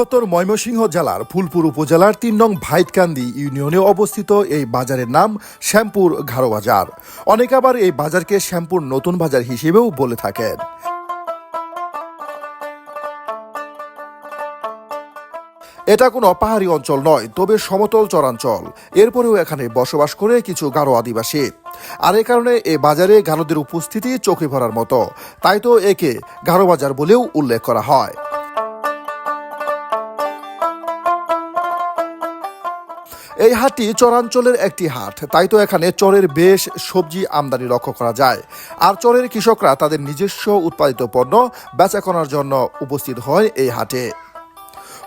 বৃহত্তর ময়মনসিংহ জেলার ফুলপুর উপজেলার তিন নং ভাইটকান্দি ইউনিয়নে অবস্থিত এই বাজারের নাম শ্যামপুর ঘাড়ো বাজার। অনেকে আবার এই বাজারকে শ্যামপুর নতুন বাজার হিসেবেও বলে থাকেন। এটা কোনো পাহাড়ি অঞ্চল নয়, তবে সমতল চরাঞ্চল। এরপরেও এখানে বসবাস করে কিছু গারো আদিবাসী। আর এ কারণে এ বাজারে গারোদের উপস্থিতি চোখে ভরার মতো। তাই তো একে গারো বাজার বলেও উল্লেখ করা হয়। এই হাটটি চরাঞ্চলের একটি হাট। তাই তো এখানে চরের বেশ সবজি আমদানি লক্ষ্য করা যায়। আর চরের কৃষকরা তাদের নিজস্ব উৎপাদিত পণ্য বেচা করার জন্য উপস্থিত হয় এই হাটে।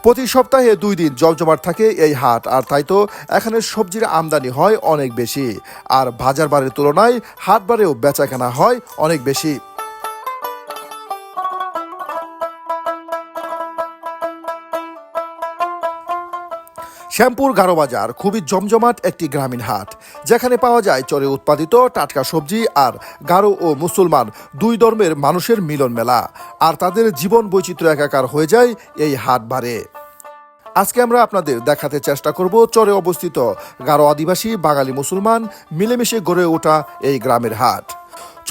প্রতি সপ্তাহে দুই দিন জমজমাট থাকে এই হাট, আর তাই তো এখানে সবজির আমদানি হয় অনেক বেশি। আর বাজার বারের তুলনায় হাট বারেও বেচা কেনা হয় অনেক বেশি। শ্যামপুর গারো বাজার খুবই জমজমাট একটি গ্রামীণ হাট। যেখানে পাওয়া যায় চরে উৎপাদিত টাটকা সবজি আর গারো ও মুসলমান দুই ধর্মের মানুষের মিলন মেলা। আর তাদের জীবন বৈচিত্র্য একাকার হয়ে যায় এই হাট বারে। আজকে আমরা আপনাদের দেখাতে চেষ্টা করব চরে অবস্থিত গারো আদিবাসী বাঙালি মুসলমান মিলেমিশে গড়ে ওঠা এই গ্রামের হাট।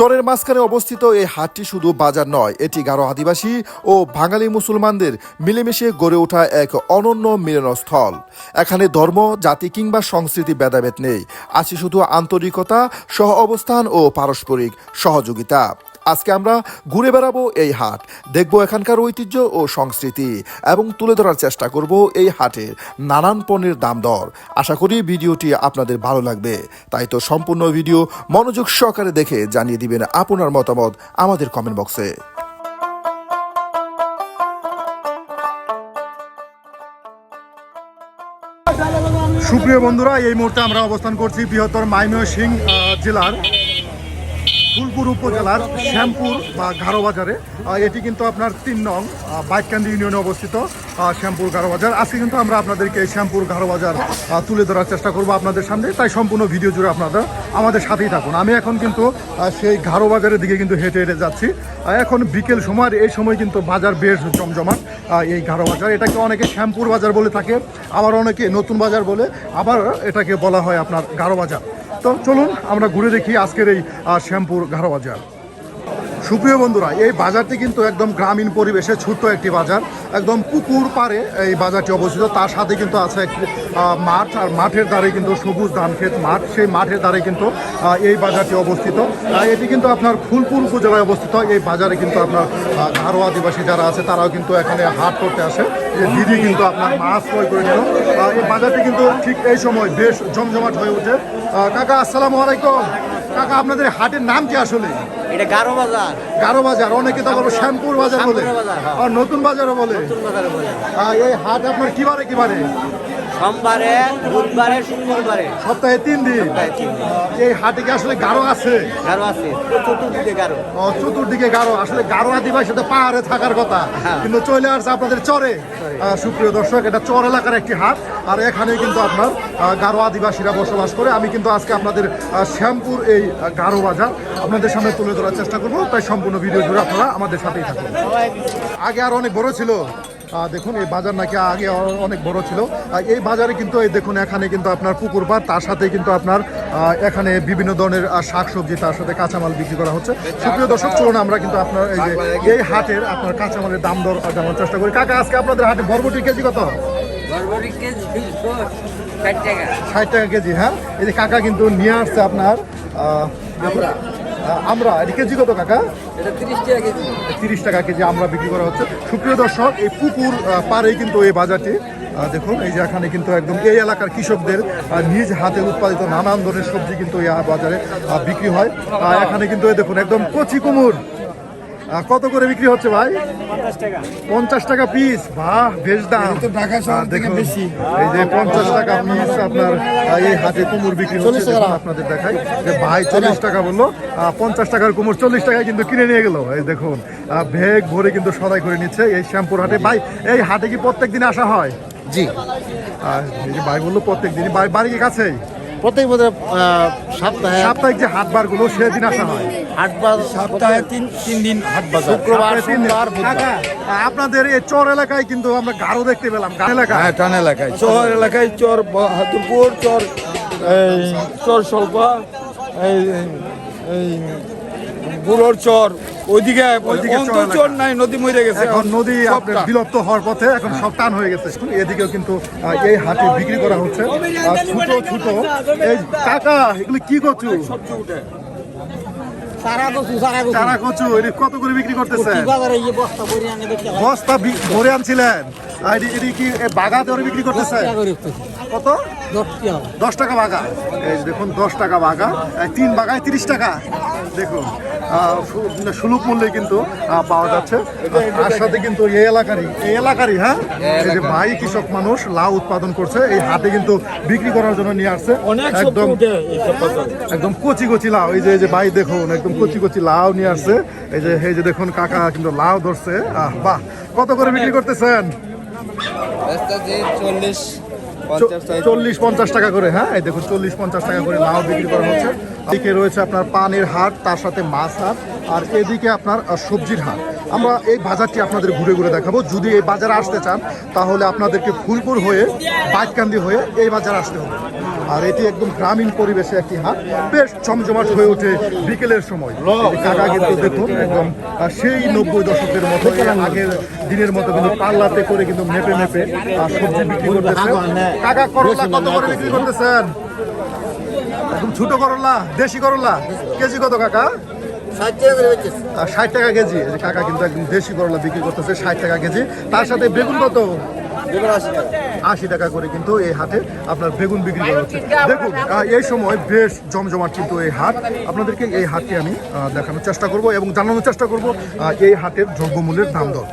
চরের মাঝখানে অবস্থিত এই হাটটি শুধু বাজার নয়, এটি গারো আদিবাসী ও বাঙালি মুসলমানদের মিলেমিশে গড়ে ওঠা এক অনন্য মিলনস্থল। এখানে ধর্ম, জাতি কিংবা সংস্কৃতি ভেদাভেদ নেই, আছে শুধু আন্তরিকতা সহ অবস্থান ও পারস্পরিক সহযোগিতা। আজকে আমরা ঘুরে বেড়াবো এই হাট। দেখব এখানকার ঐতিহ্য ও সংস্কৃতি এবং তুলে ধরার চেষ্টা করব এই হাটের নানান পণ্যের দাম দর। আশা করি ভিডিওটি আপনাদের ভালো লাগবে। তাই তো সম্পূর্ণ ভিডিও মনোযোগ সহকারে দেখে জানিয়ে দিবেন আপনার মতামত আমাদের কমেন্ট বক্সে সুপ্রিয় বন্ধুরা এই মুহূর্তে আমরা অবস্থান করছি বৃহত্তর মাইমনসিং আহ, জেলার ফুলপুর উপজেলার শ্যামপুর বা ঘাড়ো বাজারে এটি কিন্তু আপনার তিন নং বাইককান্দি ইউনিয়নে অবস্থিত শ্যামপুর ঘাড়ো বাজার আজকে কিন্তু আমরা আপনাদেরকে এই শ্যামপুর ঘাড়ো বাজার তুলে ধরার চেষ্টা করব আপনাদের সামনে। তাই সম্পূর্ণ ভিডিও জুড়ে আপনারা আমাদের সাথেই থাকুন। আমি এখন কিন্তু সেই ঘাড়ো বাজারের দিকে কিন্তু হেঁটে হেঁটে যাচ্ছি। এখন বিকেল সময় আর এই সময় কিন্তু বাজার বেশ জমজমাট এই ঘাড়ো বাজার এটাকে অনেকে শ্যামপুর বাজার বলে থাকে, আবার অনেকে নতুন বাজার বলে, আবার এটাকে বলা হয় আপনার গারো বাজার তো চলুন আমরা ঘুরে দেখি আজকের এই শ্যামপুর ঘাড়ো বাজার সুপ্রিয় বন্ধুরা, এই বাজারটি কিন্তু একদম গ্রামীণ পরিবেশে ছোট্ট একটি বাজার। একদম পুকুর পারে এই বাজারটি অবস্থিত। তার সাথে কিন্তু আছে একটি মাঠ, আর মাঠের দ্বারে কিন্তু সবুজ ধান ক্ষেত মাঠ। সেই মাঠের দ্বারে কিন্তু এই বাজারটি অবস্থিত। এটি কিন্তু আপনার ফুলপুর উপজেলায় অবস্থিত। এই বাজারে কিন্তু আপনার ঘাড়ো আদিবাসী যারা আছে, তারাও কিন্তু এখানে হাট করতে আসে। যে দিদি কিন্তু আপনার মাছ ক্রয় করে নিল। এই বাজারটি কিন্তু ঠিক এই সময় বেশ জমজমাট হয়ে ওঠে। কাকা, আসসালামু আলাইকুম। কাকা আপনাদের হাটের নাম কি আসলে? এটা গারো বাজার। গারো বাজার অনেকে তো বলে শ্যামপুর বাজার বলে। হ্যাঁ। আর নতুন বাজারও বলে। এই হাট আপনার কিবারে কিবারে সোমবারে বুধবারে শুক্রবারে। সপ্তাহে তিন দিন? এই হাটে কি আসলে গারো আছে? গারো আছে চতুর্দিকে ও, চতুর্দিকে গারো। আসলে গারো আদিবাসী তো পাহাড়ে থাকার কথা। হ্যাঁ। কিন্তু চলে আসছে আপনাদের চরে। সুপ্রিয় দর্শক এটা চর এলাকার একটি হাট। আর এখানে কিন্তু আপনার গারো আদিবাসীরা বসবাস করে। আমি কিন্তু আজকে আপনাদের শ্যামপুর এই গারো বাজার আপনাদের সামনে তুলে ধরার চেষ্টা করব। তাই সম্পূর্ণ ভিডিও জুড়ে আপনারা আমাদের সাথেই থাকুন। আগে আর অনেক বড় ছিল। দেখুন এই বাজার নাকি আগে অনেক বড় ছিল। আর এই বাজারে কিন্তু এই দেখুন এখানে কিন্তু আপনার পুকুর পাড় তার সাথে কিন্তু আপনার এখানে বিভিন্ন ধরনের শাক সবজি তার সাথে কাঁচামাল বিক্রি করা হচ্ছে। সুপ্রিয় দর্শক চলুন আমরা কিন্তু আপনার এই যে এই হাটের আপনার কাঁচামালের দাম দর জানার চেষ্টা করি। কাকা আজকে আপনাদের হাটে বরবটির কেজি কত? বরবটি কেজি ষাট টাকা। কেজি হ্যাঁ? এই যে কাকা কিন্তু নিয়ে আসছে আপনার আহ, আমরা এটি কেজি কত কাকা? এটা তিরিশ টাকা কেজি। তিরিশ টাকা কেজি আমরা বিক্রি করা হচ্ছে। সুপ্রিয় দর্শক এই পুকুর পারেই পাড়েই কিন্তু এই বাজারটি। দেখুন এই যে এখানে কিন্তু একদম এই এলাকার কৃষকদের নিজ হাতে উৎপাদিত নানান ধরনের সবজি কিন্তু এই বাজারে বিক্রি হয়। এখানে কিন্তু এই দেখুন একদম কচি কুমুর। কত করে বিক্রি হচ্ছে ভাই? পঞ্চাশ টাকা। পঞ্চাশ টাকা পিস বাহ বেশ দাম। দেখুন এই যে পঞ্চাশ টাকা পিস আপনার এই হাতে কুমুর বিক্রি হচ্ছে আপনাদের দেখাই। যে ভাই চল্লিশ টাকা বলল পঞ্চাশ টাকার কুমুর চল্লিশ টাকায় কিন্তু কিনে নিয়ে গেল। এই দেখুন আহ, ভেগ ভরে কিন্তু সদাই করে নিচ্ছে এই শ্যামপুর হাটে। ভাই এই হাটে কি প্রত্যেক দিন আসা হয়? জি। আর এই যে ভাই বলল প্রত্যেক দিনই বাড়ি বাড়ি কাছেই? প্রত্যেক বছর সপ্তাহে সাপ্তাহিক যে হাটবারগুলো সেদিন আসা হয়? হাটবার সপ্তাহে তিন তিন দিন হাট বাজার। শুক্রবার সপ্তাহে তিন দিন। সোমবার বুধবার। আপনাদের এই চর এলাকায় কিন্তু আমরা গাঢ় দেখতে পেলাম গাঢ় এলাকায় হ্যাঁ টান এলাকায়। চর এলাকায় চর বাহাদুরপুর চর এই চর স্বল্পা এই এই বুড়োর চর। ওইদিকে ওইদিকে চর অন্ত চর নাই নদী মরে গেছে। এখন নদী আপনার বিলুপ্ত হওয়ার পথে এখন সব টান হয়ে গেছে। এদিকেও কিন্তু এই হাটে বিক্রি করা হচ্ছে। আর ছোট ছোট এই কাকা এগুলো কি করছ সারা কচু? সারা কচু চারা কচু এটি কত করে বিক্রি করতেছেন বস্তা ভরে হয়। আনছিলেন। আর কি বাগা দরে বিক্রি করতেছেন টাকা করে উঠতেছে কত? দশ টাকা বাগা এই দেখুন দশ টাকা এই তিন বাগায় তিরিশ টাকা। দেখুন সুলভ মূল্যে কিন্তু আহ, পাওয়া যাচ্ছে। তার সাথে কিন্তু এই এলাকারই এই এলাকারই হ্যাঁ? এই যে ভাই কৃষক মানুষ লাউ উৎপাদন করছে এই হাটে কিন্তু বিক্রি করার জন্য নিয়ে আসছে। একদম। একদম কচি কচি লাউ। এই যে এই যে ভাই দেখুন একদম কচি কচি লাউ নিয়ে আসছে। এই যে এই যে দেখুন কাকা কিন্তু লাউ ধরছে। আহ বাহ! কত করে বিক্রি করতেছেন? চল্লিশ। চল্লিশ পঞ্চাশ টাকা করে হ্যাঁ? এই দেখুন, চল্লিশ পঞ্চাশ টাকা করে লাউ বিক্রি করা হচ্ছে। এদিকে রয়েছে আপনার পানের হাট, তার সাথে মাছ হাট, আর এদিকে আপনার সবজির হাট। আমরা এই বাজারটি আপনাদের ঘুরে ঘুরে দেখাবো। যদি এই বাজারে আসতে চান, তাহলে আপনাদেরকে ফুলপুর হয়ে বাইককান্দি হয়ে এই বাজারে আসতে হবে। আর এটি একদম গ্রামীণ পরিবেশে একটি হাট। বেশ জমজমাট হয়ে ওঠে বিকেলের সময়। কাকা কিন্তু দেখুন একদম সেই নব্বই দশকের মতো আগের দিনের মতো কিন্তু পাল্লাতে করে কিন্তু মেপে মেপে সবজি বিক্রি করতেছে। কাকা করলা কত করে বিক্রি করতেছেন? একদম ছোট করলা দেশি করলা। কেজি কত কাকা? ষাট টাকা কেজি। কাকা কিন্তু একদম দেশি করলা বিক্রি করতেছে ষাট টাকা কেজি। তার সাথে বেগুন কত? আশি টাকা করে কিন্তু এই হাটে আপনার বেগুন বিক্রি করা হচ্ছে। দেখুন এই সময় বেশ জমজমাট কিন্তু এই হাট। আপনাদেরকে এই হাটটি আমি দেখানোর চেষ্টা করব এবং জানানোর চেষ্টা করব আহ, এই হাটের দ্রব্যমূল্যের দাম দর।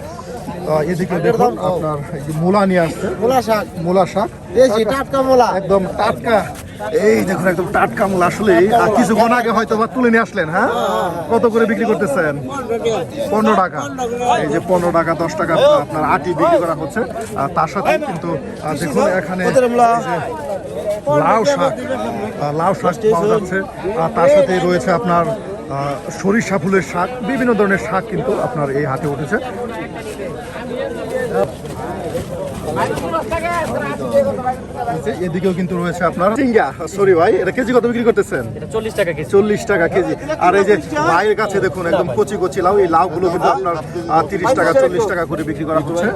এদিকে দেখুন আপনার এই মূলা নিয়ে আসছে। মোলা শাক। মূলা শাক। দেশি টাটকা মোলা। একদম টাটকা। এই দেখুন একদম টাটকা মূল। আসলে কিছুক্ষণ আগে হয়তো বা তুলে নিয়ে আসলেন হ্যাঁ? কত করে বিক্রি করতেছেন? পনেরো টাকা। এই যে পনেরো টাকা দশ টাকা আপনার আটি বিক্রি করা হচ্ছে। আর তার সাথে কিন্তু দেখুন এখানে লাউ শাক। লাউ শাক পাওয়া যাচ্ছে। আর তার সাথে রয়েছে আপনার সরিষা ফুলের শাক। বিভিন্ন ধরনের শাক কিন্তু আপনার এই হাটে উঠেছে। এই এদিকেও কিন্তু রয়েছে আপনার চিঙ্গা সরি ভাই এটা কেজি কত বিক্রি করতেছেন? চল্লিশ টাকা কেজি। চল্লিশ টাকা কেজি। আর এই যে ভাইয়ের কাছে দেখুন একদম কচি কচি লাউ এই লাউগুলো কিন্তু আপনার তিরিশ টাকা চল্লিশ টাকা করে বিক্রি করা হচ্ছে।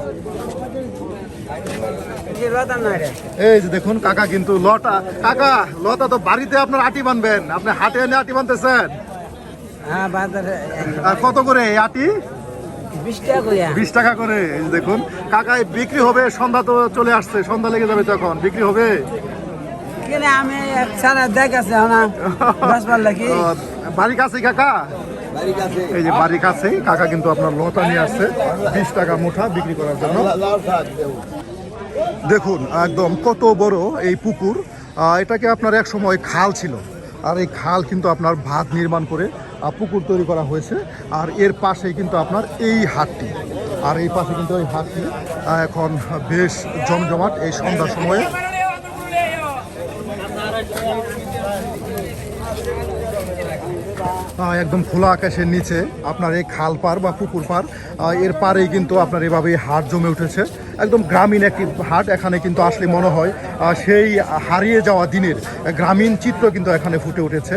এই যে দেখুন কাকা কিন্তু লটা কাকা লতা তো বাড়িতে আপনার আটি বানবেন। আপনি হাটে এনে আটি বানতেছেন। হ্যাঁ বাজারে। আর কত করে এই আটি? বিশ টাকা করে। বিশ টাকা করে এই যে দেখুন কাকা এই বিক্রি হবে সন্ধ্যা তো চলে আসছে সন্ধ্যা লেগে যাবে তখন। বিক্রি হবে? আমি সারা দেখ আছে না? দশ বার লাগি ও, বাড়ির কাছে কাকা? এই যে বাড়ির কাছেই কাকা কিন্তু আপনার লতা নিয়ে আসছে বিশ টাকা মুঠা বিক্রি করার জন্য। দেখুন একদম কত বড় এই পুকুর। আহ, এটাকে আপনার এক সময় খাল ছিল? আর এই খাল কিন্তু আপনার ভাত নির্মাণ করে পুকুর তৈরি করা হয়েছে, আর এর পাশেই কিন্তু আপনার এই হাটটি। আর এই পাশে কিন্তু এই হাটটি এখন বেশ জমজমাট এই সন্ধ্যার সময়ে। একদম খোলা আকাশের নিচে আপনার এই খাল পার বা পুকুর পার এর পারেই কিন্তু আপনার এভাবে হাট জমে উঠেছে। একদম গ্রামীণ একটি হাট, এখানে কিন্তু আসলে মনে হয় সেই হারিয়ে যাওয়া দিনের গ্রামীণ চিত্র কিন্তু এখানে ফুটে উঠেছে।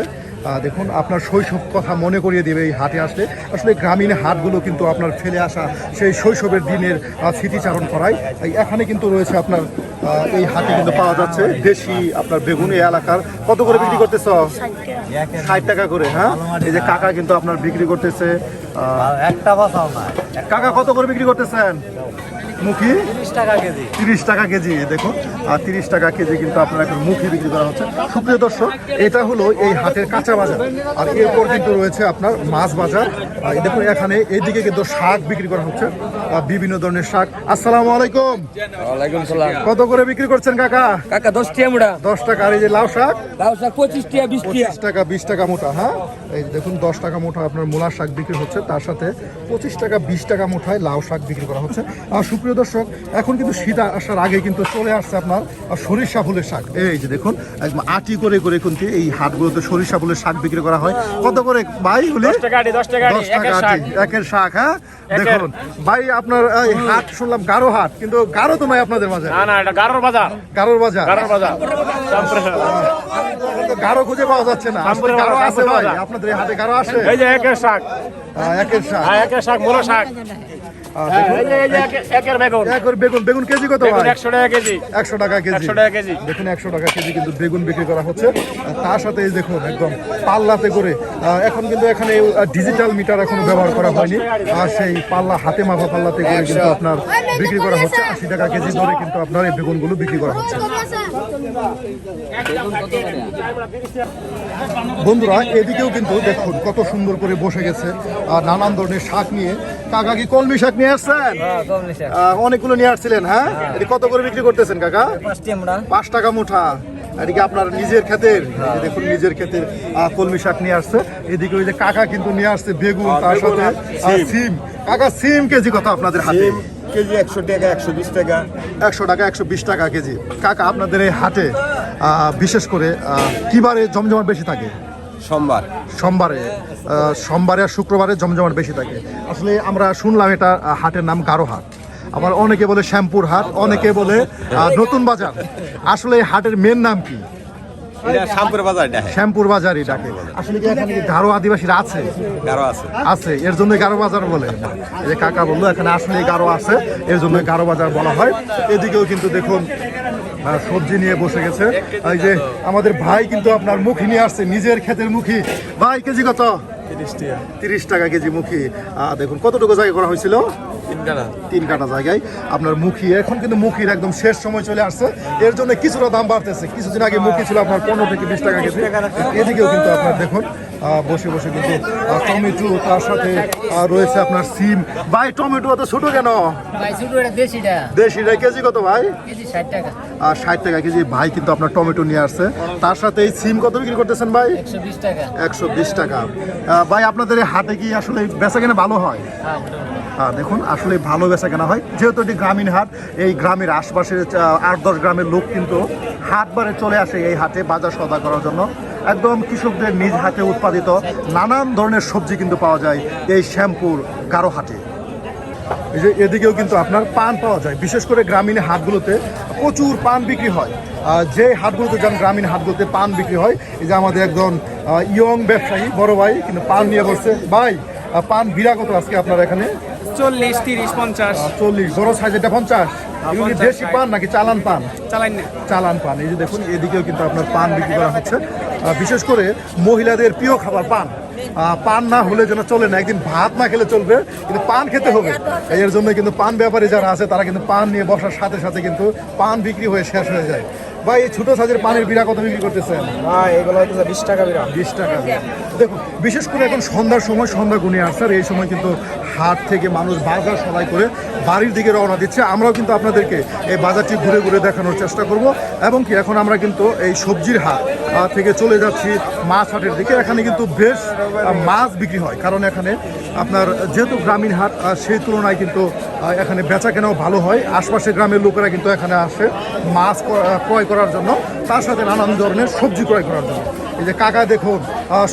দেখুন আপনার শৈশব কথা মনে করিয়ে দেবে এই হাটে আসলে। আসলে গ্রামীণ হাটগুলো কিন্তু আপনার ফেলে আসা সেই শৈশবের দিনের স্মৃতিচারণ করায়। এই এখানে কিন্তু রয়েছে আপনার এই হাটে কিন্তু পাওয়া যাচ্ছে দেশি আপনার বেগুন এই এলাকার। কত করে বিক্রি করতেছ? ষাট টাকা করে হ্যাঁ? এই যে কাকা কিন্তু আপনার বিক্রি করতেছে। একটা কাকা কত করে বিক্রি করতেছেন? মুখি? বিশ টাকা কেজি। তিরিশ টাকা কেজি দেখুন। আর তিরিশ টাকা কেজি কিন্তু আপনার এখন মুখি বিক্রি করা হচ্ছে। সুপ্রিয় দর্শক এটা হলো এই হাটের কাঁচা বাজার। আর এরপর কিন্তু রয়েছে আপনার মাছ বাজার। আর দেখুন এখানে এইদিকে কিন্তু শাক বিক্রি করা হচ্ছে। আর বিভিন্ন ধরনের শাক। আসসালামু আলাইকুম। ওয়ালাইকুম সালাম। কত করে বিক্রি করছেন কাকা? কাকা দশ টিয়া মুড়া দশ টাকা। আর এই যে লাউ শাক? লাউ শাক পঁচিশ টিয়া বিশ টিয়া। পঁচিশ টাকা বিশ টাকা মোটা হ্যাঁ? এই দেখুন দশ টাকা মোটা আপনার মূলার শাক বিক্রি হচ্ছে। তার সাথে পঁচিশ টাকা বিশ টাকা মোটায় লাউ শাক বিক্রি করা হচ্ছে। আর সুপ্রিয় দর্শক এখন কিন্তু শীত আসার আগে কিন্তু চলে আসছে আপনার সরিষা ফুলের শাক। এই যে দেখুন একদম আটি করে করে কিন্তু এই হাটগুলোতে সরিষা ফুলের শাক বিক্রি করা হয়। কত করে? ভাই হলে দশ টাকা আটি, একের শাক। হ্যাঁ। দেখুন ভাই আপনার এই হাট শুনলাম গারো হাট কিন্তু গারো তো নয় আপনাদের মাঝে। না না এটা গারোর বাজার। গারোর বাজার? গারোর বাজার। গারো খুঁজে পাওয়া যাচ্ছে না। গারো আছে ভাই। আপনাদের হাটে গারো আসে? এই যে একের শাক। আহ, একের শাক। হ্যাঁ একের শাক মূলো শাক। বেগুন। বেগুন। কেজি কত একশো টাকা কেজি। একশো টাকা কেজি। একশো টাকা কেজি। দেখুন একশো টাকা কেজি কিন্তু বেগুন বিক্রি করা হচ্ছে। তার সাথে এই দেখুন একদম পাল্লাতে করে এখন কিন্তু এখানে ডিজিটাল মিটার এখনও ব্যবহার করা হয়নি। আর সেই পাল্লা হাতে মাপা পাল্লাতে করে কিন্তু আপনার বিক্রি করা হচ্ছে। আশি টাকা কেজি দরে কিন্তু আপনার এই বেগুনগুলো বিক্রি করা হচ্ছে। বন্ধুরা এদিকেও কিন্তু দেখুন কত সুন্দর করে বসে গেছে। আর নানান ধরনের শাক নিয়ে কাকা কি কলমি শাক নিয়ে আসছেন? অনেকগুলো নিয়ে আসছিলেন হ্যাঁ? এটি কত করে বিক্রি করতেছেন কাকা? পাঁচ টাকা মুঠা। এদিকে আপনার নিজের ক্ষেতের? দেখুন নিজের ক্ষেতের কলমি শাক নিয়ে আসছে। এদিকে ওই যে কাকা কিন্তু নিয়ে আসছে বেগুন তার সাথে সিম। কাকা সিম কেজি কত আপনাদের হাতে কেজি একশো টাকা একশো বিশ টাকা। একশো টাকা একশো বিশ টাকা কেজি। কাকা আপনাদের এই হাটে আহ, বিশেষ করে আহ, কি বারে জমজমাট বেশি থাকে? সোমবার। সোমবারে সোমবারে আর শুক্রবারে জমজমাট বেশি থাকে। আসলে আমরা শুনলাম এটা হাটের নাম গারো হাট। আবার অনেকে বলে শ্যামপুর হাট অনেকে বলে নতুন বাজার। আসলে এই হাটের মেন নাম কি? এটা শ্যামপুর বাজারই ডাকে। আসলে কি এখানে গারো আদিবাসীরা আছে? গারো আছে। আছে এর জন্য গারো বাজার বলে। এই যে কাকা বলল এখানে আসলে গারো আছে এর জন্য গারো বাজার বলা হয়। এদিকেও কিন্তু দেখুন সবজি নিয়ে বসে গেছে। এই যে আমাদের ভাই কিন্তু আপনার মুখি নিয়ে আসছে নিজের ক্ষেতের মুখি। ভাই কেজি কত? তিরিশ টাকা কেজি মুখি। আহ, দেখুন কতটুকু জায়গা করা হয়েছিল? তিন কাটা জায়গায়। আপনার মুখি এখন কিন্তু মুখির একদম শেষ সময় চলে আসছে। এর জন্য কিছুটা দাম বাড়তেছে। কিছুদিন আগে মুখি ছিল আপনার পনেরো থেকে বিশ টাকা কেজি। এদিকেও কিন্তু আপনার দেখুন বসে বসে কিন্তু টমেটো তার সাথে রয়েছে আপনার সিম। ভাই টমেটো অত ছোট কেন? ভাই ছোট দেশিটা। দেশিটা কেজি কত ভাই? আর ষাট টাকা। কেজি। ভাই কিন্তু আপনার টমেটো নিয়ে আসছে। তার সাথে এই সিম কত বিক্রি করতেছেন ভাই? একশো বিশ টাকা। ভাই আপনাদের এই হাটে কি আসলে বেচা কেনা ভালো হয়। হ্যাঁ দেখুন, আসলে ভালো বেচা কেনা হয়। যেহেতু এটি গ্রামীণ হাট, এই গ্রামের আশপাশের আট, দশ গ্রামের লোক কিন্তু হাটবারে চলে আসে এই হাটে বাজার সদা করার জন্য। একদম কৃষকদের নিজ হাতে উৎপাদিত নানান ধরনের সবজি কিন্তু পাওয়া যায় এই শ্যামপুর গারো হাটে। এই যে এদিকেও কিন্তু আপনার পান পাওয়া যায়। বিশেষ করে গ্রামীণ হাটগুলোতে প্রচুর পান বিক্রি হয়। যে হাটগুলোতে যান গ্রামীণ হাটগুলোতে পান বিক্রি হয়, এই যে আমাদের একজন ইয়ং ব্যবসায়ী, বড় ভাই, কিন্তু পান নিয়ে বসছে। ভাই পান বিরা কত আজকে আপনার এখানে। চল্লিশ তিরিশ পঞ্চাশ। চল্লিশ বড় সাইজ এটা পঞ্চাশ। এগুলো দেশি পান নাকি চালান পান? চালাই না। চালান পান। এই যে দেখুন এদিকেও কিন্তু আপনার পান বিক্রি করা হচ্ছে। বিশেষ করে মহিলাদের প্রিয় খাবার পান। পান না হলে যেন চলে না একদিন ভাত না খেলে চলবে কিন্তু পান খেতে হবে। এর জন্য কিন্তু পান ব্যাপারী যারা আছে তারা কিন্তু পান নিয়ে বসার সাথে সাথে কিন্তু পান বিক্রি হয়ে শেষ হয়ে যায়। ভাই এই ছোট সাইজের পানের বিড়া কত বিক্রি করতেছেন? ভাই এগুলো হচ্ছে বিশ টাকা বিরা বিশ টাকা দেখুন বিশেষ করে এখন সন্ধ্যার সময় সন্ধ্যা গুনিয়ে আসছে আর এই সময় কিন্তু হাট থেকে মানুষ বাজার সবাই করে বাড়ির দিকে রওনা দিচ্ছে। আমরাও কিন্তু আপনাদেরকে এই বাজারটি ঘুরে ঘুরে দেখানোর চেষ্টা করব। এবং কি এখন আমরা কিন্তু এই সবজির হাট থেকে চলে যাচ্ছি মাছ হাটের দিকে। এখানে কিন্তু বেশ মাছ বিক্রি হয়। কারণ এখানে আপনার যেহেতু গ্রামীণ হাট সেই তুলনায় কিন্তু এখানে বেচা কেনাও ভালো হয়। আশপাশের গ্রামের লোকেরা কিন্তু এখানে আসে মাছ ক্রয় করার জন্য তার সাথে নানান ধরনের সবজি ক্রয় করার জন্য। এই যে কাকা দেখুন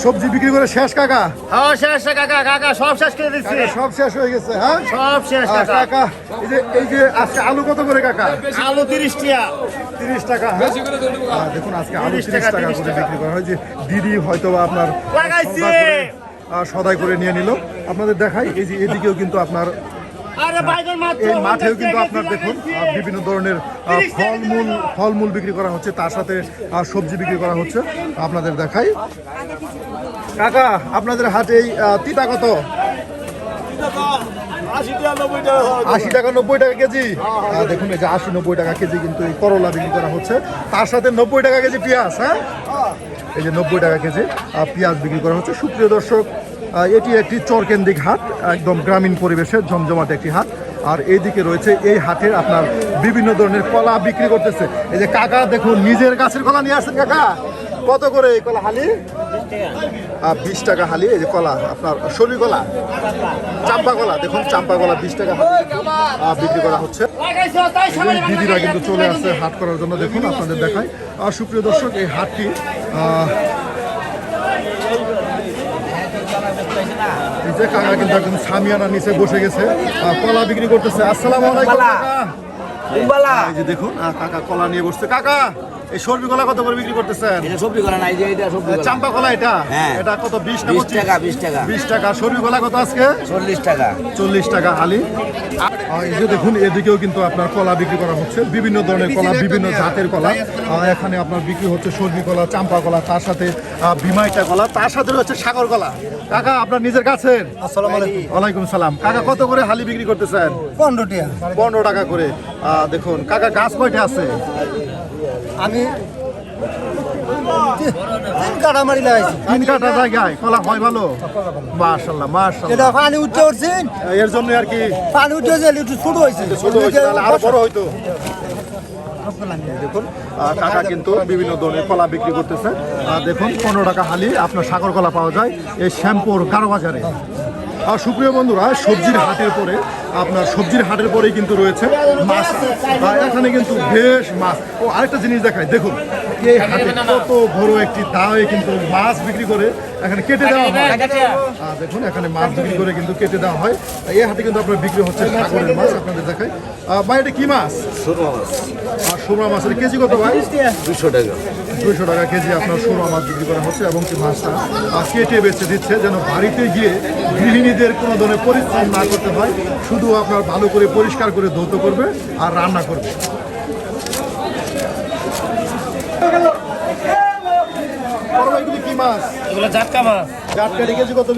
সবজি বিক্রি করে শেষ কাকা? হ্যাঁ শেষ কাকা কাকা সব শেষ করে দিচ্ছি। সব শেষ হয়ে গেছে হ্যাঁ? সব শেষ কাকা। এই যে এই যে আজকে আলু কত করে কাকা? আলু তিরিশ টিয়া তিরিশ টাকা হ্যাঁ? আহ, দেখুন আজকে আলু 30 টাকা, টাকা 30 করে বিক্রি করা হয় যে দিদি হয়তো বা আপনার লাগাইছি। সদাই করে নিয়ে নিল। আপনাদের দেখাই এই যে এদিকেও কিন্তু আপনার এই মাঠেও কিন্তু আপনার দেখুন বিভিন্ন ধরনের ফলমূল ফলমূল বিক্রি করা হচ্ছে তার সাথে সবজি বিক্রি করা হচ্ছে। আপনাদের দেখাই। কাকা আপনাদের হাটে এই তিতা কত? আশি টাকা নব্বই টাকা কেজি। দেখুন এই যে আশি নব্বই টাকা কেজি কিন্তু এই করলা বিক্রি করা হচ্ছে। তার সাথে নব্বই টাকা কেজি পেঁয়াজ হ্যাঁ? এই যে নব্বই টাকা কেজি পেঁয়াজ বিক্রি করা হচ্ছে। সুপ্রিয় দর্শক এটি একটি চরকেন্দ্রিক হাট, একদম গ্রামীণ পরিবেশে জমজমাট একটি হাট। আর এইদিকে রয়েছে এই হাটে আপনার বিভিন্ন ধরনের কলা বিক্রি করতেছে। এই যে কাকা, দেখুন, নিজের গাছের কলা নিয়ে আসছেন কাকা। কত করে এই কলা হালি? বিশ টাকা হালি, এই যে কলা, আপনার শরীর কলা। চাম্পা কলা, দেখুন, চাম্পা কলা বিশ টাকা বিক্রি করা হচ্ছে। দিদিরা কিন্তু চলে আসছে হাট করার জন্য, দেখুন, আপনাদের দেখায় আর সুপ্রিয় দর্শক, এই হাটটি যে কাকা কিন্তু একদম সামিয়ানা নিচে বসে গেছে। আর কলা বিক্রি করতেছে। আসসালাম আলাইকুম কাকা। এই যে দেখুন কাকা কলা নিয়ে বসছে। কাকা এই সর্বি কলা কত করে বিক্রি করতেছেন? এটা সবজি করা নাই যে এটা সবজি করা চাম্পা কলা এটা? হ্যাঁ। এটা কত বিশ না 20 টাকা, 20 টাকা। বিশ টাকা। সর্বি কলা কত আজকে? চল্লিশ টাকা। চল্লিশ টাকা হালি এই যে দেখুন এদিকেও কিন্তু আপনার কলা বিক্রি করা হচ্ছে। বিভিন্ন ধরনের কলা বিভিন্ন জাতের কলা। আহ, এখানে আপনার বিক্রি হচ্ছে সর্বি কলা চাম্পা কলা তার সাথে বিমাইটা কলা তার সাথে হচ্ছে সাগর কলা। কাকা আপনার নিজের কাছের? ওয়ালাইকুম সালাম। কাকা কত করে হালি বিক্রি করতেছেন? পনেরো টাকা। পনেরো টাকা করে। আহ, দেখুন কাকা গাছ কয়টা আছে? আমি তিন কাটা মারি লাগাইছি। তিন কাটা জায়গায় কলা হয় ভালো? এটা পানি উঠতে এর জন্য আর কি? পানি উঠতে গেলে একটু ছোট হয়েছে। ছোট হয়েছে তাহলে আরও বড় হইতো। দেখুন কাকা কিন্তু বিভিন্ন ধরনের কলা বিক্রি করতেছে। দেখুন পনেরো টাকা হালি আপনার সাগর কলা পাওয়া যায় এই শ্যাম্পুর কারও বাজারে আর সুপ্রিয় বন্ধুরা, সবজির হাটের পরে, আপনার সবজির হাটের পরেই কিন্তু রয়েছে মাছ। এখানে কিন্তু বেশ মাছ। ও আরেকটা জিনিস দেখায় দেখুন। এই হাটে কত বড় একটি দাওয়ে কিন্তু মাছ বিক্রি করে এখানে কেটে দেওয়া হয়। দেখুন এখানে মাছ বিক্রি করে কিন্তু কেটে দেওয়া হয়। এই হাটে কিন্তু আপনার বিক্রি হচ্ছে সাগরের মাছ আপনাদের আহ, ভাই এটা কি মাছ? আর সুরমা মাছের কেজি কত ভাই? দুশো টাকা। দুশো টাকা কেজি আপনার সুরমা মাছ বিক্রি করা হচ্ছে এবং কি মাছটা কেটে বেছে দিচ্ছে যেন বাড়িতে গিয়ে গৃহিণীদের কোনো ধরনের পরিশ্রম না করতে হয় শুধু আপনার ভালো করে পরিষ্কার করে ধৌত করবে আর রান্না করবে। মাছ। কেজি কত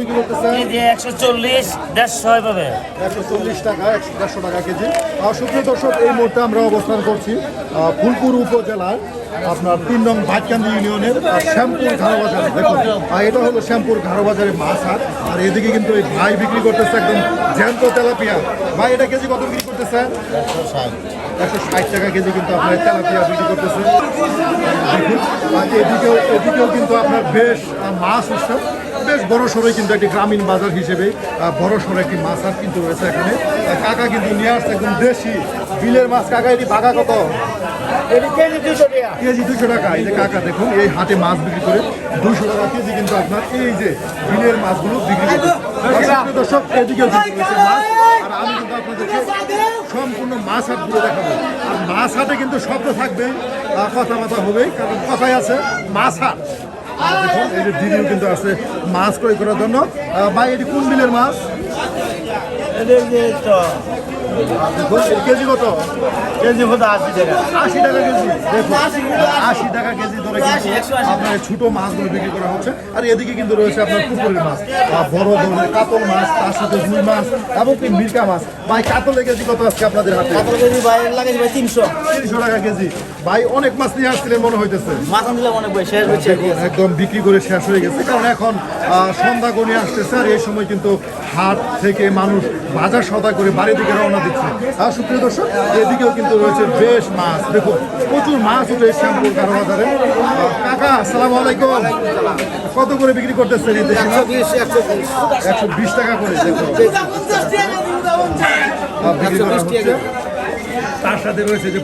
টাকা একশো দেড়শো টাকা কেজি। আর আমরা অবস্থান করছি ফুলপুর উপজেলার আপনার তিন নং ভাটকান্দি ইউনিয়নের শ্যামপুর ঘাড়ো বাজারে দেখুন। এটা হলো শ্যামপুর ঘাড়ো বাজারে মাছ হাট আর এদিকে কিন্তু এই ভাই বিক্রি করতেছে একদম জ্যান্ত তেলাপিয়া ভাই এটা কেজি কত বিক্রি করতেছে একশো ষাট টাকা কেজি কিন্তু আপনার তেলাপিয়া বিক্রি করতেছে। আর এদিকেও এদিকেও কিন্তু আপনার বেশ মাছ উঠছে বেশ বড় সড়ো কিন্তু একটি গ্রামীণ বাজার হিসেবে বড় সড়ো একটি মাছ হাট কিন্তু রয়েছে এখানে। কাকা কিন্তু নিয়ে আসছে একদম দেশি বিলের মাছ। কাকা এটি বাঘা কত? কেজি দুশো টাকা। এই যে কাকা দেখুন এই হাটে মাছ বিক্রি করে দুশো টাকা কেজি কিন্তু আপনার এই যে বিলের মাছগুলো বিক্রি করে দর্শক কিন্তু মাছ আর সম্পূর্ণ মাছ হাট ঘুরে দেখাবো। আর মাছ হাটে কিন্তু শব্দ থাকবে আহ, কথাবার্তা হবে কারণ কথাই আছে মাছ হাট। এই যে দিদিও কিন্তু আছে মাছ ক্রয় করার জন্য। ভাই এটি কোন বিলের মাছ? কেজি কত? কেজি হতো আশি টাকা। আশি টাকা কেজি। দেখুন আশি টাকা কেজি ধরে কিন্তু আপনার ছোট মাছগুলো বিক্রি করা হচ্ছে। আর এদিকে কিন্তু রয়েছে আপনার পুকুরের মাছ বড় ধরনের কাতল মাছ তার সাথে রুই মাছ এবং কি মির্কা মাছ। ভাই কাতলের কেজি কত আজকে আপনাদের হাতে? কেজি বাইরে লাগাইছি ভাই তিনশো। তিনশো টাকা কেজি। ভাই অনেক মাছ নিয়ে আসছিলেন মনে হইতেছে। মাছ আনলে অনেক ভাই শেষ হচ্ছে একদম বিক্রি করে শেষ হয়ে গেছে। কারণ এখন আহ, সন্ধ্যা গণিয়ে আসতেছে আর এই সময় কিন্তু হাট থেকে মানুষ বাজার সদা করে বাড়ির দিকে রওনা দিচ্ছে। আর সুপ্রিয় দর্শক এদিকেও কিন্তু রয়েছে বেশ মাছ। দেখুন প্রচুর মাছ উঠে শ্যামপুর কারও বাজারে কাকা আসসালাম আলাইকুম। কত করে বিক্রি করতেছেন এই দেশি মাছ? একশো বিশ টাকা করে দেখুন। বিক্রি করা হচ্ছে। তার সাথে রয়েছে যে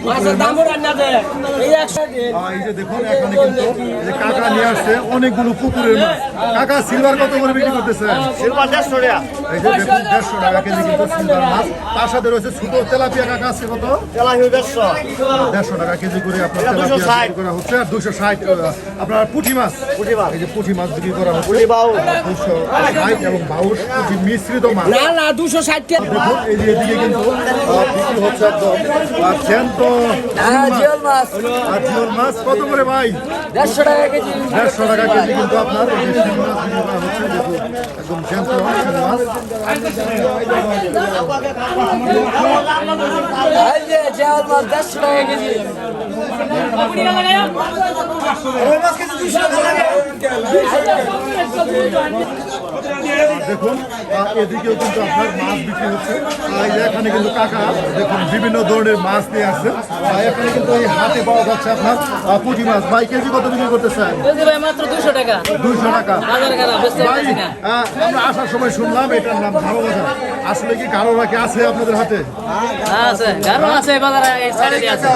এই যে দেখুন এখানে কিন্তু যে কাকা নিয়ে আসছে অনেকগুলো পুকুরের মাছ। কাকা সিলভার কত করে বিক্রি করতেছেন সিলভার দেড়শো টাকা। এই যে দেখুন দেড়শো টাকা কেজি কিন্তু সিলভার মাছ। তার সাথে রয়েছে ছোট তেলাপিয়া কাকা আছে কত? তেলাহি দেড়শো। দেড়শো টাকা কেজি করে আপনার তেলাপিয়া করা হচ্ছে। আর দুশো ষাট আপনার পুঁটি মাছ। পুঁটি মাছ। এই যে পুঁটি মাছ বিক্রি করা হচ্ছে। দুশো ষাট এবং বাউশ মিশ্রিত মাছ। না না দুশো ষাট দেখুন এই যে এদিকে কিন্তু বিক্রি হচ্ছে একদম আর জ্যান্ত হ্যাঁ জিওল মাছ। কত করে ভাই? দেড়শো টাকা কেজি। দেড়শো টাকা কেজি কিন্তু আপনার। মাছ টাকা। দেখুন এদিকেও কিন্তু আপনার মাছ বিক্রি হচ্ছে। এখানে কিন্তু কাকা দেখুন বিভিন্ন ধরনের মাছ নিয়ে আসছে। এখানে কিন্তু এই হাতে পাওয়া যাচ্ছে আপনার পুঁটি মাছ। ভাই কেজি কত বিক্রি মাত্র দুশো টাকা। দুইশো টাকা। ভাই আমরা আসার সময় শুনলাম এটার নাম গারো বাজার আসলে কি গারো রাখি আছে আপনাদের হাতে? আছে। গারো আছে বাজারে এই সাইডে আছে।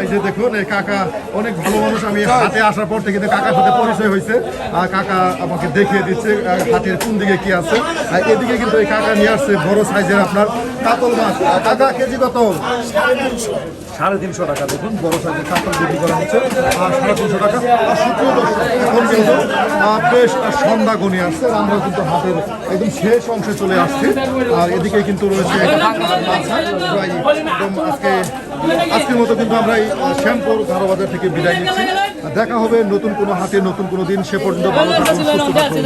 এই যে দেখুন এই কাকা অনেক ভালো মানুষ। আমি হাতে আসার পর থেকে কিন্তু কাকার সাথে পরিচয় হয়েছে। আর কাকা আমাকে দেখিয়ে দিচ্ছে। হাটের কোন দিকে কি আছে? আর এদিকে কিন্তু এই কাকা নিয়ে আসছে বড় সাইজের আপনার কাতল মাছ। কাকা, কেজি কত? সাড়ে তিনশো টাকা দেখুন বড় সাইজের কাপড় বিক্রি করা হচ্ছে। আর সাড়ে তিনশো টাকা। আর দর্শক এখন কিন্তু বেশ সন্ধ্যা গণিয়ে আসছে আমরা কিন্তু হাটের একদম শেষ অংশে চলে আসছি। আর এদিকে কিন্তু রয়েছে একদম আজকে আজকের মতো কিন্তু আমরা এই শ্যামপুর বাজার থেকে বিদায় নিচ্ছি। দেখা হবে নতুন কোনো হাতে নতুন কোনো দিন। সে পর্যন্ত ভালো থাকুন সুস্থ থাকুন।